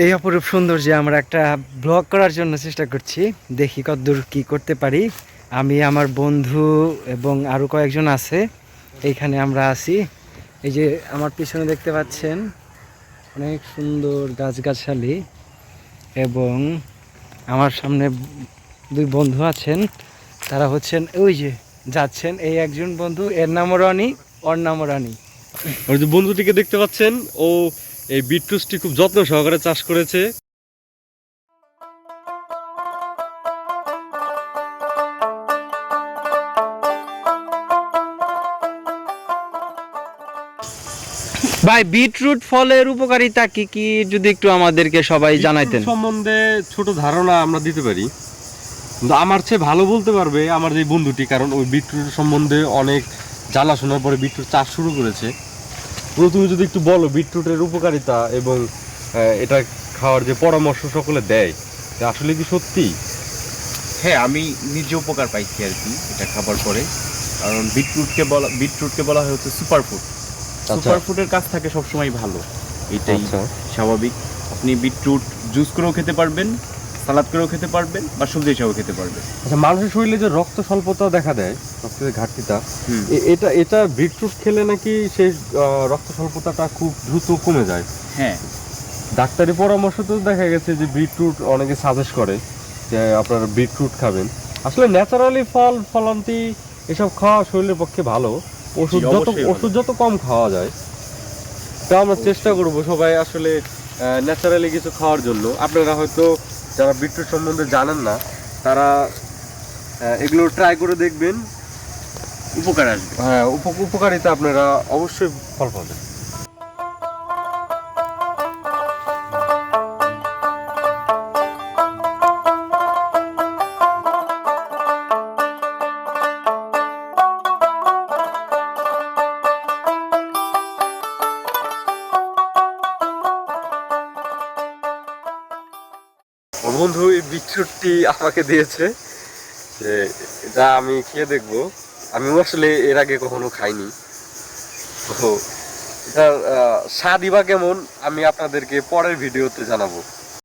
এই অপরূপ সৌন্দর্যে আমরা একটা ব্লগ করার জন্য চেষ্টা করছি। দেখি কতদূর কি করতে পারি। আমি, আমার বন্ধু এবং আরও কয়েকজন আছে। এইখানে আমরা আছি। এই যে আমার পিছনে দেখতে পাচ্ছেন, অনেক সুন্দর গাছগাছালি এবং আমার সামনে দুই বন্ধু আছেন। তারা হচ্ছেন, ওই যে যাচ্ছেন এই একজন বন্ধু। এর নামও রনি, ওর নামও রনি। আর যে বন্ধুটিকে দেখতে পাচ্ছেন, ও এই বিটরুসটি খুব যত্ন সহকারে চাষ করেছে। ভাই বিটরুট ফলের উপকারিতা কি কি? যদি একটু আমাদেরকে সবাই জানাইতেন। সম্বন্ধে ছোট ধারণা আমরা দিতে পারি। কিন্তু আমার চেয়ে ভালো বলতে পারবে আমার যে বন্ধুটি কারণ ওই বিটরুট সম্বন্ধে অনেক জানাশোনার পরে বিটরুট চাষ শুরু করেছে। প্রথমে যদি একটু বলো বিটরুটের উপকারিতা এবং এটা খাওয়ার যে পরামর্শ সকলে দেয় তা আসলে কি সত্যি? হ্যাঁ আমি নিজে উপকার পাইছি আর কি এটা খাবার পরে। কারণ বিটরুটকে বলা বিটরুটকে বলা হয় হচ্ছে সুপারফুড। সুপারফুডের কাজ থাকে সবসময় ভালো। এটাই আচ্ছা। স্বাভাবিক। আপনি বিটরুট জুস করেও খেতে পারবেন সালাদ করেও খেতে পারবেন বা সবজি হিসাবেও খেতে পারবেন। আচ্ছা মানুষের শরীরে যে রক্ত স্বল্পতা দেখা দেয় রক্তের ঘাটতিটা এটা এটা বিটরুট খেলে নাকি সেই রক্ত স্বল্পতাটা খুব দ্রুত কমে যায়? হ্যাঁ। ডাক্তারি পরামর্শ তো দেখা গেছে যে বিটরুট অনেকে সাজেস্ট করে যে আপনারা বিটরুট খাবেন। আসলে ন্যাচারালি ফল ফলান্তি এসব খাওয়া শরীরের পক্ষে ভালো। ওষুধ যত ওষুধ যত কম খাওয়া যায় তা আমরা চেষ্টা করব সবাই আসলে ন্যাচারালি কিছু খাওয়ার জন্য। আপনারা হয়তো যারা বিটরুট সম্বন্ধে জানেন না, তারা এগুলো ট্রাই করে দেখবেন, উপকার আসবে। হ্যাঁ উপ- উপকারিতা আপনারা অবশ্যই ফল পাবেন। আমার বন্ধু, এই বিচ্ছুরটি আমাকে দিয়েছে যে এটা আমি খেয়ে দেখব। আমি আসলে এর আগে কখনো খাইনি। তো এটার স্বাদ কেমন? আমি আপনাদেরকে পরের ভিডিওতে জানাব।